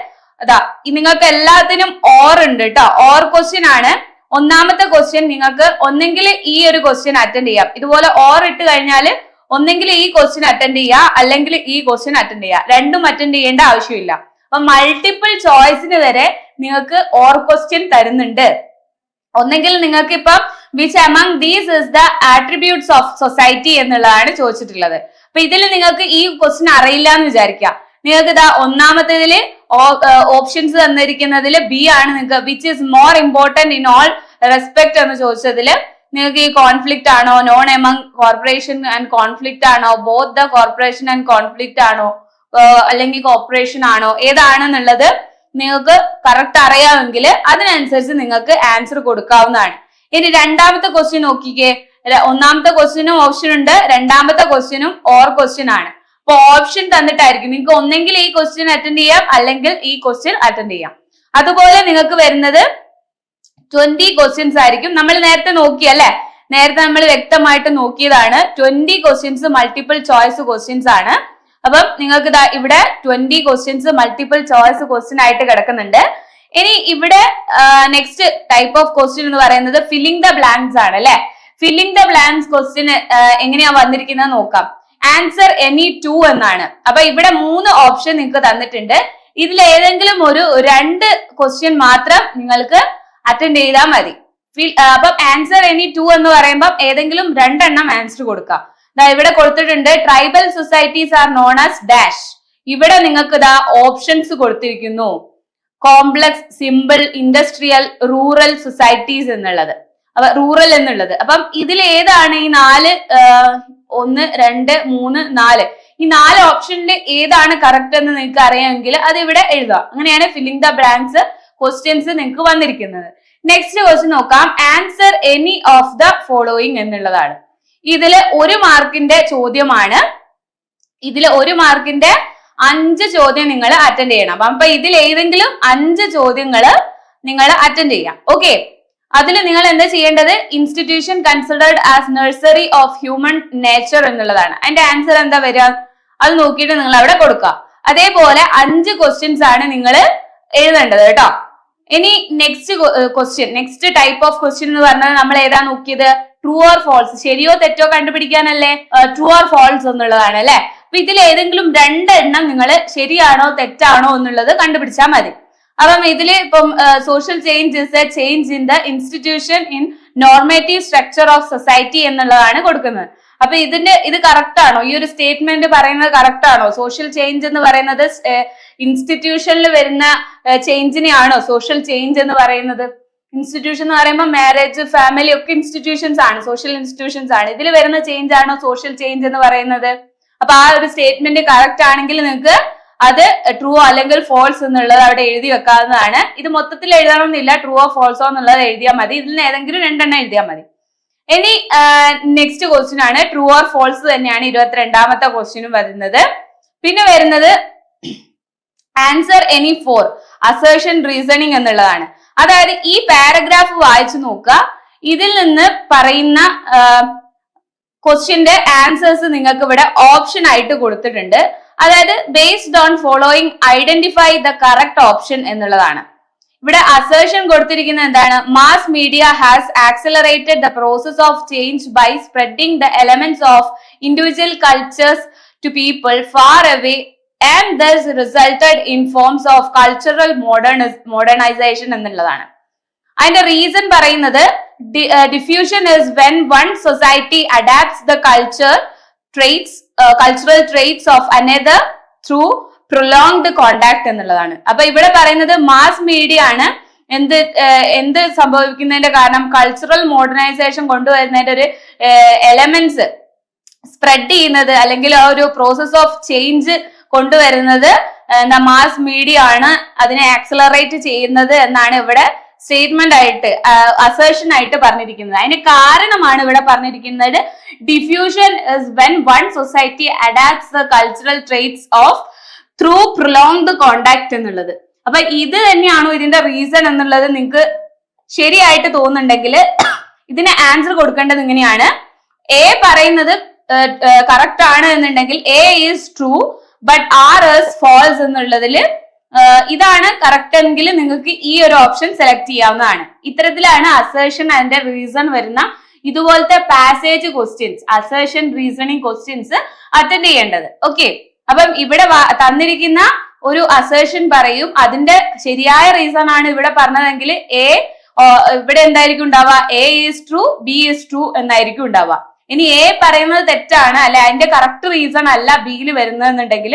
അതാ നിങ്ങൾക്ക് എല്ലാത്തിനും ഓർ ഉണ്ട് കേട്ടോ ഓർ ക്വസ്റ്റ്യൻ ആണ്. ഒന്നാമത്തെ ക്വസ്റ്റ്യൻ നിങ്ങൾക്ക് ഒന്നെങ്കിൽ ഈ ഒരു ക്വസ്റ്റ്യൻ അറ്റൻഡ് ചെയ്യാം. ഇതുപോലെ ഓർ ഇട്ട് കഴിഞ്ഞാൽ ഒന്നെങ്കിൽ ഈ ക്വസ്റ്റ്യൻ അറ്റൻഡ് ചെയ്യുക അല്ലെങ്കിൽ ഈ ക്വസ്റ്റ്യൻ അറ്റൻഡ് ചെയ്യുക രണ്ടും അറ്റൻഡ് ചെയ്യേണ്ട ആവശ്യമില്ല. അപ്പൊ മൾട്ടിപ്പിൾ ചോയ്സിന് വരെ നിങ്ങൾക്ക് ഓർ ക്വസ്റ്റ്യൻ തരുന്നുണ്ട്. ഒന്നെങ്കിൽ നിങ്ങൾക്ക് ഇപ്പം which among these is the attributes of society എന്നുള്ളതാണ് ചോദിച്ചിട്ടുള്ളത്. അപ്പൊ ഇതിൽ നിങ്ങൾക്ക് ഈ ക്വസ്റ്റ്യൻ അറിയില്ല എന്ന് വിചാരിക്കാം നിങ്ങൾക്ക് ഇതാ ഒന്നാമത്തേതിൽ ഓപ്ഷൻസ് തന്നിരിക്കുന്നതിൽ ബി ആണ് നിങ്ങൾക്ക് which is more important in all respect എന്ന് ചോദിച്ചതിൽ നിങ്ങൾക്ക് ഈ കോൺഫ്ലിക്റ്റ് ആണോ? None among corporation and conflict ആണോ? Both the corporation and conflict ആണോ? അല്ലെങ്കിൽ കോർപ്പറേഷൻ ആണോ? ഏതാണെന്നുള്ളത് നിങ്ങൾക്ക് കറക്റ്റ് അറിയാമെങ്കിൽ അതിനനുസരിച്ച് നിങ്ങൾക്ക് ആൻസർ കൊടുക്കാവുന്നതാണ്. ഇനി രണ്ടാമത്തെ ക്വസ്റ്റ്യൻ നോക്കിക്കേ. ഒന്നാമത്തെ ക്വസ്റ്റ്യനും ഓപ്ഷൻ ഉണ്ട്. രണ്ടാമത്തെ ക്വസ്റ്റ്യനും ഓർ ക്വസ്റ്റ്യൻ ആണ്. അപ്പൊ ഓപ്ഷൻ തന്നിട്ടായിരിക്കും. നിങ്ങൾക്ക് ഒന്നെങ്കിൽ ഈ ക്വസ്റ്റ്യൻ അറ്റൻഡ് ചെയ്യാം. അല്ലെങ്കിൽ ഈ ക്വസ്റ്റ്യൻ അറ്റൻഡ് ചെയ്യാം. അതുപോലെ നിങ്ങൾക്ക് വരുന്നത് ട്വന്റി ക്വസ്റ്റ്യൻസ് ആയിരിക്കും. നമ്മൾ നേരത്തെ നോക്കി അല്ലെ? നേരത്തെ നമ്മൾ വ്യക്തമായിട്ട് നോക്കിയതാണ്. Twenty questions multiple choice questions ആണ്. അപ്പം നിങ്ങൾക്ക് ഇതാ ഇവിടെ twenty questions multiple choice question ആയിട്ട് കിടക്കുന്നുണ്ട്. ഇനി ഇവിടെ നെക്സ്റ്റ് ടൈപ്പ് ഓഫ് ക്വസ്റ്റ്യൻ എന്ന് പറയുന്നത് ഫില്ലിംഗ് ദ ബ്ലാങ്ക്സ് ആണ് അല്ലെ? ഫില്ലിംഗ് ദ ബ്ലാങ്ക്സ് ക്വസ്റ്റ്യൻ എങ്ങനെയാ വന്നിരിക്കുന്നത് നോക്കാം. ആൻസർ എനി ടു എന്നാണ്. അപ്പൊ ഇവിടെ മൂന്ന് ഓപ്ഷൻ നിങ്ങൾക്ക് തന്നിട്ടുണ്ട്. ഇതിൽ ഏതെങ്കിലും ഒരു രണ്ട് ക്വസ്റ്റ്യൻ മാത്രം നിങ്ങൾക്ക് അറ്റൻഡ് ചെയ്താൽ മതി. അപ്പം ആൻസർ എനി ടു എന്ന് പറയുമ്പോൾ ഏതെങ്കിലും രണ്ടെണ്ണം ആൻസർ കൊടുക്കാം. ദാ ഇവിടെ കൊടുത്തിട്ടുണ്ട് tribal societies are known as dash ഇവിടെ നിങ്ങൾക്ക് ഇതാ ഓപ്ഷൻസ് കൊടുത്തിരിക്കുന്നു. Complex simple industrial rural societies എന്നുള്ളത്. അപ്പൊ റൂറൽ എന്നുള്ളത്. അപ്പം ഇതിൽ ഏതാണ് ഈ നാല് ഒന്ന് രണ്ട് മൂന്ന് നാല്? ഈ നാല് ഓപ്ഷനിൽ ഏതാണ് കറക്റ്റ് എന്ന് നിങ്ങൾക്ക് അറിയാമെങ്കിൽ അത് ഇവിടെ എഴുതാം. അങ്ങനെയാണ് ഫില്ലിംഗ് ദ ബ്ലാങ്ക്സ് ക്വസ്റ്റ്യൻസ് നിങ്ങൾക്ക് വന്നിരിക്കുന്നത്. നെക്സ്റ്റ് ക്വസ്റ്റ്യൻ നോക്കാം. Answer any of the following എന്നുള്ളതാണ്. ഇതിൽ ഒരു മാർക്കിന്റെ ചോദ്യമാണ്. ഇതിൽ ഒരു മാർക്കിന്റെ അഞ്ച് ചോദ്യം നിങ്ങൾ അറ്റൻഡ് ചെയ്യണം. അപ്പൊ ഇതിൽ ഏതെങ്കിലും അഞ്ച് ചോദ്യങ്ങൾ നിങ്ങൾ അറ്റൻഡ് ചെയ്യാം. ഓക്കെ അതിൽ നിങ്ങൾ എന്താ ചെയ്യേണ്ടത്? Institution considered as nursery of human nature എന്നുള്ളതാണ്. അതിന്റെ ആൻസർ എന്താ വരിക? അത് നോക്കിയിട്ട് നിങ്ങൾ അവിടെ കൊടുക്കുക. അതേപോലെ അഞ്ച് ക്വസ്റ്റ്യൻസ് ആണ് നിങ്ങൾ എഴുതേണ്ടത് കേട്ടോ. ഇനി next question next type of question എന്ന് പറഞ്ഞാൽ നമ്മൾ ഏതാ നോക്കിയത്? ട്രൂ ഓർ ഫോൾസ് ശരിയോ തെറ്റോ കണ്ടുപിടിക്കാനല്ലേ? ട്രൂ ഓർ ഫോൾസ് എന്നുള്ളതാണ് അല്ലെ? അപ്പൊ ഇതിൽ ഏതെങ്കിലും രണ്ടെണ്ണം നിങ്ങൾ ശരിയാണോ തെറ്റാണോ എന്നുള്ളത് കണ്ടുപിടിച്ചാൽ മതി. അപ്പം ഇതിൽ ഇപ്പം social change is a change in the institution in normative structure of society എന്നുള്ളതാണ് കൊടുക്കുന്നത്. അപ്പൊ ഇതിന്റെ ഇത് കറക്റ്റ് ആണോ? ഈ ഒരു സ്റ്റേറ്റ്മെന്റ് പറയുന്നത് കറക്റ്റ് ആണോ? സോഷ്യൽ ചേഞ്ച് എന്ന് പറയുന്നത് ഇൻസ്റ്റിറ്റ്യൂഷനിൽ വരുന്ന ചേഞ്ചിനെയാണോ സോഷ്യൽ ചേഞ്ച് എന്ന് പറയുന്നത്? ഇൻസ്റ്റിറ്റ്യൂഷൻ എന്ന് പറയുമ്പോൾ മാരേജ് ഫാമിലി ഒക്കെ ഇൻസ്റ്റിറ്റ്യൂഷൻസ് ആണ് സോഷ്യൽ ഇൻസ്റ്റിറ്റ്യൂഷൻസ് ആണ്. ഇതിൽ വരുന്ന ചേഞ്ച് ആണോ സോഷ്യൽ ചേഞ്ച് എന്ന് പറയുന്നത്? അപ്പൊ ആ ഒരു സ്റ്റേറ്റ്മെന്റ് കറക്റ്റ് ആണെങ്കിൽ നിങ്ങൾക്ക് അത് ട്രൂ അല്ലെങ്കിൽ ഫോൾസ് എന്നുള്ളത് അവിടെ എഴുതി വെക്കാവുന്നതാണ്. ഇത് മൊത്തത്തിൽ എഴുതണമെന്നില്ല ട്രൂ ഓ ഫോൾസോ എന്നുള്ളത് എഴുതിയാൽ മതി. ഇതിൽ ഏതെങ്കിലും രണ്ടെണ്ണം എഴുതിയാൽ മതി. ഇനി നെക്സ്റ്റ് ക്വസ്റ്റ്യൻ ആണ്. ട്രൂ ഓർ ഫോൾസ് തന്നെയാണ് ഇരുപത്തിരണ്ടാമത്തെ ക്വസ്റ്റ്യനും വരുന്നത്. പിന്നെ വരുന്നത് answer any four assertion reasoning എന്നുള്ളതാണ്. അതായത് ഈ പാരഗ്രാഫ് വായിച്ചു നോക്കുക. ഇതിൽ നിന്ന് പറയുന്ന ക്വസ്റ്റ്യന്റെ ആൻസേഴ്സ് നിങ്ങൾക്ക് ഇവിടെ ഓപ്ഷൻ ആയിട്ട് കൊടുത്തിട്ടുണ്ട്. അതായത് based on following identify the correct option എന്നുള്ളതാണ്. ഇവിടെ അസേഷൻ കൊടുത്തിരിക്കുന്ന എന്താണ്? Mass media has accelerated the process of change by spreading the elements of individual cultures to people far away and thus resulted in forms of cultural modern modernisation എന്നുള്ളതാണ്. അതിന്റെ reason പറയുന്നത് diffusion is when one society adapts the culture traits cultural traits of another through prolonged contact എന്നുള്ളതാണ്. അപ്പൊ ഇവിടെ പറയുന്നത് mass media ആണ് എന്ത് എന്ത് സംഭവിക്കുന്നതിന്റെ കാരണം കൾച്ചറൽ മോഡേണൈസേഷൻ കൊണ്ടുവരുന്നതിന്റെ ഒരു എലമെന്റ്സ് സ്പ്രെഡ് ചെയ്യുന്നത് അല്ലെങ്കിൽ ആ ഒരു പ്രോസസ് ഓഫ് ചേഞ്ച് കൊണ്ടുവരുന്നത് എന്താ മാസ് മീഡിയ ആണ്. അതിനെ ആക്സലറേറ്റ് ചെയ്യുന്നത് എന്നാണ് ഇവിടെ സ്റ്റേറ്റ്മെന്റ് ആയിട്ട് അസേഷൻ ആയിട്ട് പറഞ്ഞിരിക്കുന്നത്. അതിന് കാരണമാണ് ഇവിടെ പറഞ്ഞിരിക്കുന്നത് diffusion is when one society adapts the cultural traits of through prolonged contact എന്നുള്ളത്. അപ്പൊ ഇത് തന്നെയാണോ ഇതിന്റെ റീസൺ എന്നുള്ളത് നിങ്ങൾക്ക് ശരിയായിട്ട് തോന്നുന്നുണ്ടെങ്കിൽ ഇതിന് ആൻസർ കൊടുക്കേണ്ടത് ഇങ്ങനെയാണ്. എ പറയുന്നത് കറക്റ്റ് ആണ് എന്നുണ്ടെങ്കിൽ A is true but R is false എന്നുള്ളതിൽ ഇതാണ് കറക്റ്റ് എങ്കിൽ നിങ്ങൾക്ക് ഈ ഒരു ഓപ്ഷൻ സെലക്ട് ചെയ്യാവുന്നതാണ്. ഇത്തരത്തിലാണ് അസേഷൻ അതിന്റെ റീസൺ വരുന്ന ഇതുപോലത്തെ passage questions assertion reasoning questions attend ചെയ്യേണ്ടത്. ഓക്കെ അപ്പം ഇവിടെ തന്നിരിക്കുന്ന ഒരു അസേഷൻ പറയും. അതിന്റെ ശരിയായ റീസൺ ആണ് ഇവിടെ പറഞ്ഞതെങ്കിൽ എ ഇവിടെ എന്തായിരിക്കും ഉണ്ടാവുക? A is true B is true എന്നായിരിക്കും ഉണ്ടാവുക. ഇനി എ പറയുന്നത് തെറ്റാണ് അല്ലെ? അതിന്റെ കറക്റ്റ് റീസൺ അല്ല ബിയിൽ വരുന്നതെന്നുണ്ടെങ്കിൽ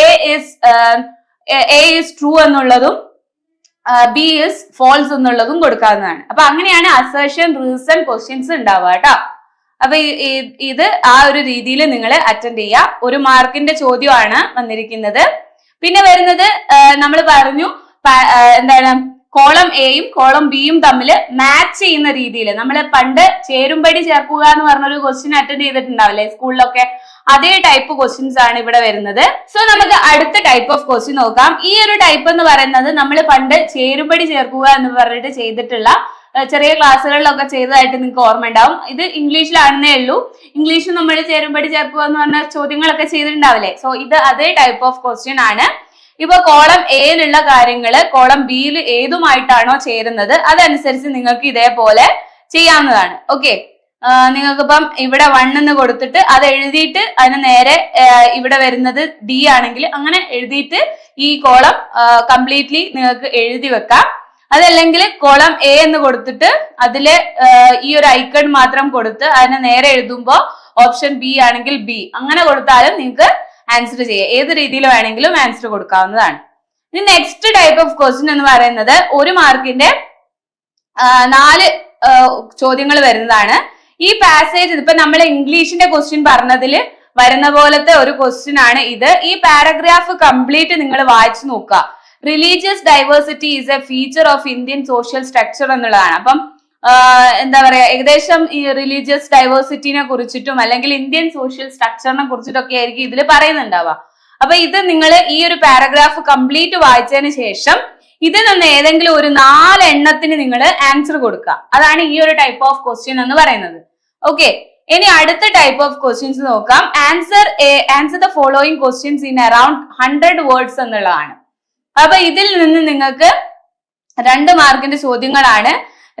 A is A is true എന്നുള്ളതും ബി ഈസ് ഫോൾസ് എന്നുള്ളതും കൊടുക്കാവുന്നതാണ്. അപ്പൊ അങ്ങനെയാണ് അസേഷൻ റീസൺ ക്വസ്റ്റ്യൻസ് ഉണ്ടാവുക കേട്ടോ. അപ്പൊ ഇത് ആ ഒരു രീതിയിൽ നിങ്ങൾ അറ്റൻഡ് ചെയ്യുക. ഒരു മാർക്കിന്റെ ചോദ്യമാണ് വന്നിരിക്കുന്നത്. പിന്നെ വരുന്നത് നമ്മൾ പറഞ്ഞു എന്താണ് കോളം എയും കോളം ബിയും തമ്മിൽ മാച്ച് ചെയ്യുന്ന രീതിയിൽ. നമ്മൾ പണ്ട് ചേരുംപടി ചേർക്കുക എന്ന് പറഞ്ഞൊരു ക്വസ്റ്റ്യൻ അറ്റൻഡ് ചെയ്തിട്ടുണ്ടാവില്ലേ സ്കൂളിലൊക്കെ? അതേ ടൈപ്പ് ക്വസ്റ്റ്യൻസ് ആണ് ഇവിടെ വരുന്നത്. സോ നമുക്ക് അടുത്ത ടൈപ്പ് ഓഫ് ക്വസ്റ്റ്യൻ നോക്കാം. ഈ ഒരു ടൈപ്പ് എന്ന് പറയുന്നത് നമ്മൾ പണ്ട് ചേരുംപടി ചേർക്കുക എന്ന് പറഞ്ഞിട്ട് ചെയ്തിട്ടുള്ള ചെറിയ ക്ലാസ്സുകളിലൊക്കെ ചെയ്തതായിട്ട് നിങ്ങൾക്ക് ഓർമ്മ ഉണ്ടാവും ഇത് ഇംഗ്ലീഷിലാണെന്നേ ഉള്ളൂ. ഇംഗ്ലീഷിൽ നമ്മൾ ചേരുമ്പടി ചേർക്കുക എന്ന് പറഞ്ഞ ചോദ്യങ്ങളൊക്കെ ചെയ്തിട്ടുണ്ടാവില്ലേ? സോ ഇത് അതേ ടൈപ്പ് ഓഫ് ക്വസ്റ്റ്യൻ ആണ്. ഇപ്പൊ കോളം എയിലുള്ള കാര്യങ്ങൾ കോളം ബിയിൽ ഏതുമായിട്ടാണോ ചേരുന്നത് അതനുസരിച്ച് നിങ്ങൾക്ക് ഇതേപോലെ ചെയ്യാവുന്നതാണ്. ഓക്കെ നിങ്ങൾക്കിപ്പം ഇവിടെ വൺ എന്ന് കൊടുത്തിട്ട് അത് എഴുതിയിട്ട് അതിന് നേരെ ഇവിടെ വരുന്നത് ഡി ആണെങ്കിൽ അങ്ങനെ എഴുതിയിട്ട് ഈ കോളം കംപ്ലീറ്റ്ലി നിങ്ങൾക്ക് എഴുതി വെക്കാം. അതല്ലെങ്കിൽ കോളം എ എന്ന് കൊടുത്തിട്ട് അതിലെ ഈ ഒരു ഐക്കൺ മാത്രം കൊടുത്ത് അതിനെ നേരെ എഴുതുമ്പോൾ ഓപ്ഷൻ ബി ആണെങ്കിൽ ബി അങ്ങനെ കൊടുത്താലും നിങ്ങൾക്ക് ആൻസർ ചെയ്യാം. ഏത് രീതിയിൽ വേണമെങ്കിലും ആൻസർ കൊടുക്കാവുന്നതാണ്. ഇനി നെക്സ്റ്റ് ടൈപ്പ് ഓഫ് ക്വസ്റ്റ്യൻ എന്ന് പറയുന്നത് ഒരു മാർക്കിന്റെ നാല് ചോദ്യങ്ങൾ വരുന്നതാണ്. ഈ പാസേജ് ഇപ്പൊ നമ്മൾ ഇംഗ്ലീഷിന്റെ ക്വസ്റ്റ്യൻ പറഞ്ഞതിൽ വരുന്ന പോലത്തെ ഒരു ക്വസ്റ്റ്യൻ ആണ് ഇത്. ഈ പാരഗ്രാഫ് കംപ്ലീറ്റ് നിങ്ങൾ വായിച്ചു നോക്കുക. Religious diversity is a feature of Indian social structure എന്നുള്ളതാണ്. അപ്പം എന്താ പറയാ ഏകദേശം ഈ റിലീജിയസ് ഡൈവേഴ്സിറ്റിനെ കുറിച്ചിട്ടും അല്ലെങ്കിൽ ഇന്ത്യൻ സോഷ്യൽ സ്ട്രക്ചറിനെ കുറിച്ചിട്ടൊക്കെ ആയിരിക്കും ഇതിൽ പറയുന്നുണ്ടാവുക. അപ്പൊ ഇത് നിങ്ങൾ ഈ ഒരു പാരഗ്രാഫ് കംപ്ലീറ്റ് വായിച്ചതിന് ശേഷം ഇതിൽ നിന്ന് ഏതെങ്കിലും ഒരു നാലെണ്ണത്തിന് നിങ്ങൾ ആൻസർ കൊടുക്കുക. അതാണ് ഈ ഒരു ടൈപ്പ് ഓഫ് ക്വസ്റ്റ്യൻ എന്ന് പറയുന്നത്. ഓക്കെ ഇനി അടുത്ത ടൈപ്പ് ഓഫ് ക്വസ്റ്റ്യൻസ് നോക്കാം. Answer answer the following questions in around hundred words എന്നുള്ളതാണ്. അപ്പൊ ഇതിൽ നിന്ന് നിങ്ങൾക്ക് രണ്ട് മാർക്കിന്റെ ചോദ്യങ്ങളാണ്.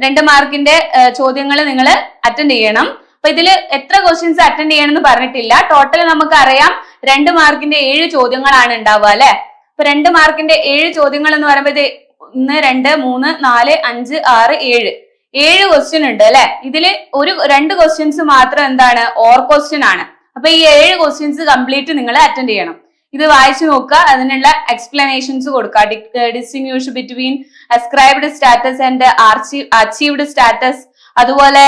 രണ്ട് മാർക്കിന്റെ ചോദ്യങ്ങൾ നിങ്ങൾ അറ്റൻഡ് ചെയ്യണം. അപ്പൊ ഇതിൽ എത്ര ക്വസ്റ്റ്യൻസ് അറ്റൻഡ് ചെയ്യണം എന്ന് പറഞ്ഞിട്ടില്ല. ടോട്ടൽ നമുക്ക് അറിയാം രണ്ട് മാർക്കിന്റെ ഏഴ് ചോദ്യങ്ങളാണ് ഉണ്ടാവുക അല്ലെ? അപ്പൊ രണ്ട് മാർക്കിന്റെ ഏഴ് ചോദ്യങ്ങൾ എന്ന് പറയുമ്പോൾ ഇത് ഒന്ന് രണ്ട് മൂന്ന് നാല് അഞ്ച് ആറ് ഏഴ്. ഏഴ് ക്വസ്റ്റ്യൻ ഉണ്ട് അല്ലെ? ഇതിൽ ഒരു രണ്ട് ക്വസ്റ്റ്യൻസ് മാത്രം എന്താണ്? ഓർ ക്വസ്റ്റ്യൻ ആണ്. അപ്പൊ ഈ ഏഴ് ക്വസ്റ്റ്യൻസ് കംപ്ലീറ്റ് നിങ്ങൾ അറ്റൻഡ് ചെയ്യണം. ഇത് വായിച്ചു നോക്കുക. അതിനുള്ള എക്സ്പ്ലനേഷൻസ് കൊടുക്കുക. Distinguish between ascribed status and achieved status അതുപോലെ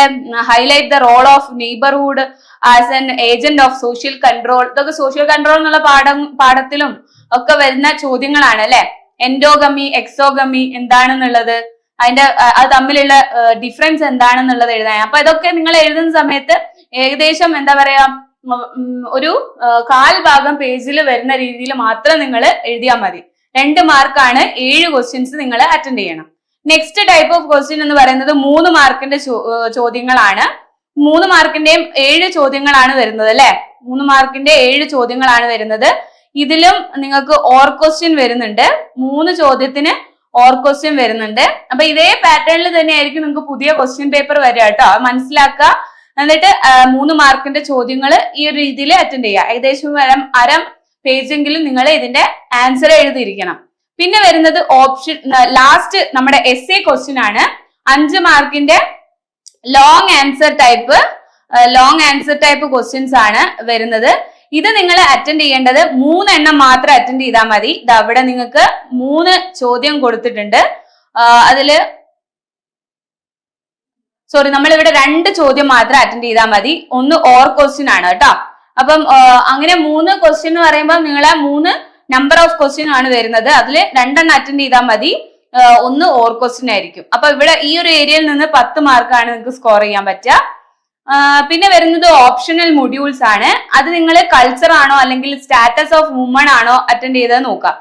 highlight the role of neighbourhood as an agent of social control ഇതൊക്കെ സോഷ്യൽ കൺട്രോൾ എന്നുള്ള പാഠം പാഠത്തിലും ഒക്കെ വരുന്ന ചോദ്യങ്ങളാണ് അല്ലെ? എൻഡോഗമി എക്സോഗമി എന്താണെന്നുള്ളത്? അതിന്റെ അത് തമ്മിലുള്ള ഡിഫറൻസ് എന്താണെന്നുള്ളത് എഴുതാൻ അപ്പൊ ഇതൊക്കെ നിങ്ങൾ എഴുതുന്ന സമയത്ത് ഏകദേശം എന്താ പറയാ ഒരു കാൽ ഭാഗം പേജിൽ വരുന്ന രീതിയിൽ മാത്രം നിങ്ങൾ എഴുതിയാൽ മതി. രണ്ട് മാർക്കാണ് ഏഴ് ക്വസ്റ്റ്യൻസ് നിങ്ങൾ അറ്റൻഡ് ചെയ്യണം. നെക്സ്റ്റ് ടൈപ്പ് ഓഫ് ക്വസ്റ്റ്യൻ എന്ന് പറയുന്നത് മൂന്ന് മാർക്കിന്റെ ചോദ്യങ്ങളാണ്. മൂന്ന് മാർക്കിന്റെയും ഏഴ് ചോദ്യങ്ങളാണ് വരുന്നത് അല്ലെ? മൂന്ന് മാർക്കിന്റെ ഏഴ് ചോദ്യങ്ങളാണ് വരുന്നത്. ഇതിലും നിങ്ങൾക്ക് ഓർ ക്വസ്റ്റ്യൻ വരുന്നുണ്ട്. മൂന്ന് ചോദ്യത്തിന് ഓർ ക്വസ്റ്റ്യൻ വരുന്നുണ്ട്. അപ്പൊ ഇതേ പാറ്റേണിൽ തന്നെയായിരിക്കും നിങ്ങൾക്ക് പുതിയ ക്വസ്റ്റ്യൻ പേപ്പർ വരിക കേട്ടോ. മനസ്സിലാക്കുക. എന്നിട്ട് മൂന്ന് മാർക്കിന്റെ ചോദ്യങ്ങൾ ഈ ഒരു രീതിയിൽ അറ്റൻഡ് ചെയ്യുക. ഏകദേശം വരം അരം പേജെങ്കിലും നിങ്ങൾ ഇതിന്റെ ആൻസർ എഴുതിയിരിക്കണം. പിന്നെ വരുന്നത് ഓപ്ഷൻ ലാസ്റ്റ് നമ്മുടെ എസ് എ ക്വസ്റ്റ്യൻ ആണ്. അഞ്ച് മാർക്കിന്റെ long answer type long answer type questions ആണ് വരുന്നത്. ഇത് നിങ്ങൾ അറ്റൻഡ് ചെയ്യേണ്ടത് മൂന്നെണ്ണം മാത്രം അറ്റൻഡ് ചെയ്താൽ മതി. ഇത് അവിടെ നിങ്ങൾക്ക് മൂന്ന് ചോദ്യം കൊടുത്തിട്ടുണ്ട്. അതിൽ സോറി നമ്മൾ ഇവിടെ രണ്ട് ചോദ്യം മാത്രം അറ്റൻഡ് ചെയ്താൽ മതി. ഒന്ന് ഓർ ക്വസ്റ്റ്യൻ ആണ് കേട്ടോ. അപ്പം അങ്ങനെ മൂന്ന് ക്വസ്റ്റ്യൻ എന്ന് പറയുമ്പോൾ നിങ്ങളെ മൂന്ന് നമ്പർ ഓഫ് ക്വസ്റ്റ്യൻ ആണ് വരുന്നത്. അതിൽ രണ്ടെണ്ണം അറ്റൻഡ് ചെയ്താൽ മതി. ഒന്ന് ഓർ ക്വസ്റ്റ്യൻ ആയിരിക്കും. അപ്പൊ ഇവിടെ ഈ ഒരു ഏരിയയിൽ നിന്ന് പത്ത് മാർക്കാണ് നിങ്ങൾക്ക് സ്കോർ ചെയ്യാൻ പറ്റുക. പിന്നെ വരുന്നത് ഓപ്ഷണൽ മൊഡ്യൂൾസ് ആണ്. അത് നിങ്ങൾ കൾച്ചർ ആണോ അല്ലെങ്കിൽ സ്റ്റാറ്റസ് ഓഫ് വുമൺ ആണോ അറ്റൻഡ് ചെയ്തത് നോക്കാം.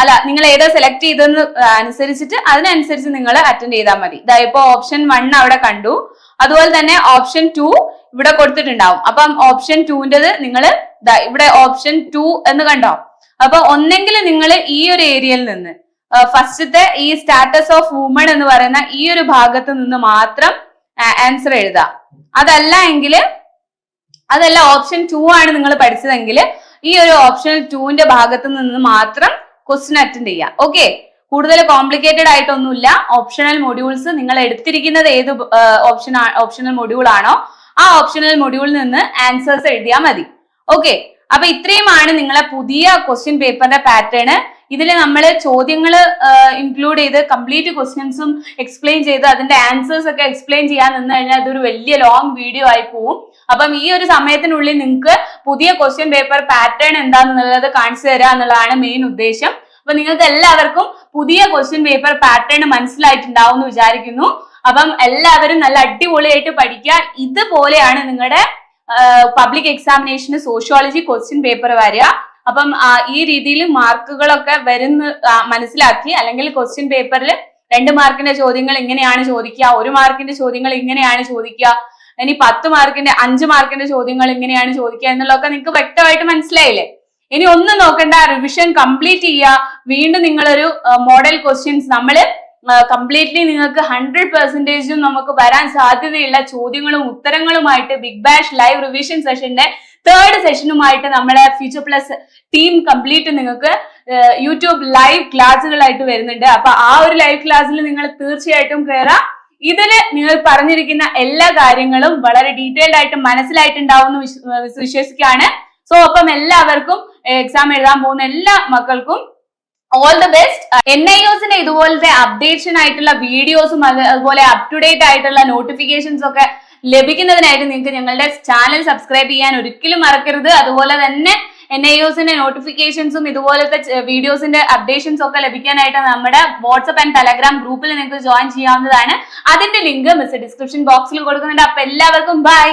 അല്ല നിങ്ങൾ ഏതാ സെലക്ട് ചെയ്തതെന്ന് അനുസരിച്ചിട്ട് അതിനനുസരിച്ച് നിങ്ങൾ അറ്റൻഡ് ചെയ്താൽ മതി. ഇതാ ഇപ്പൊ ഓപ്ഷൻ വൺ അവിടെ കണ്ടു. അതുപോലെ തന്നെ ഓപ്ഷൻ ടു ഇവിടെ കൊടുത്തിട്ടുണ്ടാവും. അപ്പം ഓപ്ഷൻ ടുവിന്റെത് നിങ്ങൾ ഇവിടെ ഓപ്ഷൻ ടു എന്ന് കണ്ടോ? അപ്പൊ ഒന്നെങ്കിൽ നിങ്ങൾ ഈ ഒരു ഏരിയയിൽ നിന്ന് ഫസ്റ്റത്തെ ഈ സ്റ്റാറ്റസ് ഓഫ് വുമൺ എന്ന് പറയുന്ന ഈ ഒരു ഭാഗത്ത് നിന്ന് മാത്രം ആൻസർ എഴുതാം അതല്ല എങ്കിൽ അതല്ല ഓപ്ഷൻ ടു ആണ് നിങ്ങൾ പഠിച്ചതെങ്കിൽ ഈ ഒരു ഓപ്ഷൻ ടുവിന്റെ ഭാഗത്ത് നിന്ന് മാത്രം ക്വസ്റ്റ്യൻ അറ്റൻഡ് ചെയ്യുക ഓക്കെ കൂടുതൽ കോംപ്ലിക്കേറ്റഡ് ആയിട്ടൊന്നുമില്ല. ഓപ്ഷണൽ മൊഡ്യൂൾസ് നിങ്ങൾ എടുത്തിരിക്കുന്നത് ഏത് ഓപ്ഷൻ ഓപ്ഷണൽ മൊഡ്യൂൾ ആണോ ആ ഓപ്ഷണൽ മൊഡ്യൂളിൽ നിന്ന് ആൻസേഴ്സ് എഴുതിയാൽ മതി. ഓക്കെ അപ്പൊ ഇത്രയുമാണ് നിങ്ങളെ പുതിയ ക്വസ്റ്റ്യൻ പേപ്പറിന്റെ പാറ്റേൺ ഇതിൽ നമ്മൾ ചോദ്യങ്ങൾ ഇൻക്ലൂഡ് ചെയ്ത് കംപ്ലീറ്റ് ക്വസ്റ്റ്യൻസും എക്സ്പ്ലെയിൻ ചെയ്ത് അതിന്റെ ആൻസേഴ്സ് ഒക്കെ എക്സ്പ്ലെയിൻ ചെയ്യാൻ നിന്ന് കഴിഞ്ഞാൽ അതൊരു വലിയ ലോങ് വീഡിയോ ആയി പോവും. അപ്പം ഈ ഒരു സമയത്തിനുള്ളിൽ നിങ്ങൾക്ക് പുതിയ ക്വസ്റ്റ്യൻ പേപ്പർ പാറ്റേൺ എന്താണെന്നുള്ളത് കാണിച്ചു തരാ എന്നുള്ളതാണ് മെയിൻ ഉദ്ദേശം. അപ്പൊ നിങ്ങൾക്ക് എല്ലാവർക്കും പുതിയ ക്വസ്റ്റ്യൻ പേപ്പർ പാറ്റേൺ മനസ്സിലായിട്ടുണ്ടാവും എന്ന് വിചാരിക്കുന്നു. അപ്പം എല്ലാവരും നല്ല അടിപൊളിയായിട്ട് പഠിക്കുക. ഇതുപോലെയാണ് നിങ്ങളുടെ പബ്ലിക് എക്സാമിനേഷന് സോഷ്യോളജി ക്വസ്റ്റ്യൻ പേപ്പർ വരിക. അപ്പം ഈ രീതിയിൽ മാർക്കുകളൊക്കെ വരുന്ന മനസ്സിലാക്കി അല്ലെങ്കിൽ ക്വസ്റ്റ്യൻ പേപ്പറിൽ രണ്ട് മാർക്കിന്റെ ചോദ്യങ്ങൾ ഇങ്ങനെയാണ് ചോദിക്കുക ഒരു മാർക്കിന്റെ ചോദ്യങ്ങൾ ഇങ്ങനെയാണ് ചോദിക്കുക ഇനി പത്ത് മാർക്കിന്റെ അഞ്ച് മാർക്കിന്റെ ചോദ്യങ്ങൾ എങ്ങനെയാണ് ചോദിക്കുക എന്നുള്ളതൊക്കെ നിങ്ങൾക്ക് വ്യക്തമായിട്ട് മനസ്സിലായില്ലേ? ഇനി ഒന്നും നോക്കണ്ട റിവിഷൻ കംപ്ലീറ്റ് ചെയ്യുക. വീണ്ടും നിങ്ങളൊരു മോഡൽ ക്വസ്റ്റ്യൻസ് നമ്മൾ കംപ്ലീറ്റ്ലി നിങ്ങൾക്ക് ഹൺഡ്രഡ് പെർസെന്റേജും നമുക്ക് വരാൻ സാധ്യതയുള്ള ചോദ്യങ്ങളും ഉത്തരങ്ങളുമായിട്ട് ബിഗ് ബാഷ് ലൈവ് റിവിഷൻ സെഷന്റെ തേർഡ് സെഷനുമായിട്ട് നമ്മുടെ ഫ്യൂച്ചർ പ്ലസ് ടീം കംപ്ലീറ്റ് നിങ്ങൾക്ക് യൂട്യൂബ് ലൈവ് ക്ലാസ്സുകളായിട്ട് വരുന്നുണ്ട്. അപ്പൊ ആ ഒരു ലൈവ് ക്ലാസ്സിൽ നിങ്ങൾ തീർച്ചയായിട്ടും കയറാം ഇതിൽ നിങ്ങൾ പറഞ്ഞിരിക്കുന്ന എല്ലാ കാര്യങ്ങളും വളരെ ഡീറ്റെയിൽഡ് ആയിട്ട് മനസ്സിലായിട്ടുണ്ടാവും എന്ന് വിശ്വ- വിശ്വസിക്കുകയാണ്. സോ അപ്പം എല്ലാവർക്കും എക്സാം എഴുതാൻ പോകുന്ന എല്ലാ മക്കൾക്കും all the best N I ഒസിന്റെ ഇതുപോലത്തെ അപ്ഡേഷൻ ആയിട്ടുള്ള വീഡിയോസും അതുപോലെ അപ് ടു ഡേറ്റ് ആയിട്ടുള്ള നോട്ടിഫിക്കേഷൻസ് ഒക്കെ ലഭിക്കുന്നതിനായിട്ട് നിങ്ങൾക്ക് ഞങ്ങളുടെ ചാനൽ സബ്സ്ക്രൈബ് ചെയ്യാൻ ഒരിക്കലും മറക്കരുത്. അതുപോലെ തന്നെ എൻ ഐ ഒസിന്റെ നോട്ടിഫിക്കേഷൻസും ഇതുപോലത്തെ വീഡിയോസിന്റെ അപ്ഡേഷൻസ് ഒക്കെ ലഭിക്കാനായിട്ട് നമ്മുടെ വാട്സ്ആപ്പ് ആൻഡ് ടെലഗ്രാം ഗ്രൂപ്പിൽ നിങ്ങൾക്ക് ജോയിൻ ചെയ്യാവുന്നതാണ്. അതിന്റെ ലിങ്ക് മിസ് ഡിസ്ക്രിപ്ഷൻ ബോക്സിൽ കൊടുക്കുന്നുണ്ട്. അപ്പൊ എല്ലാവർക്കും ബൈ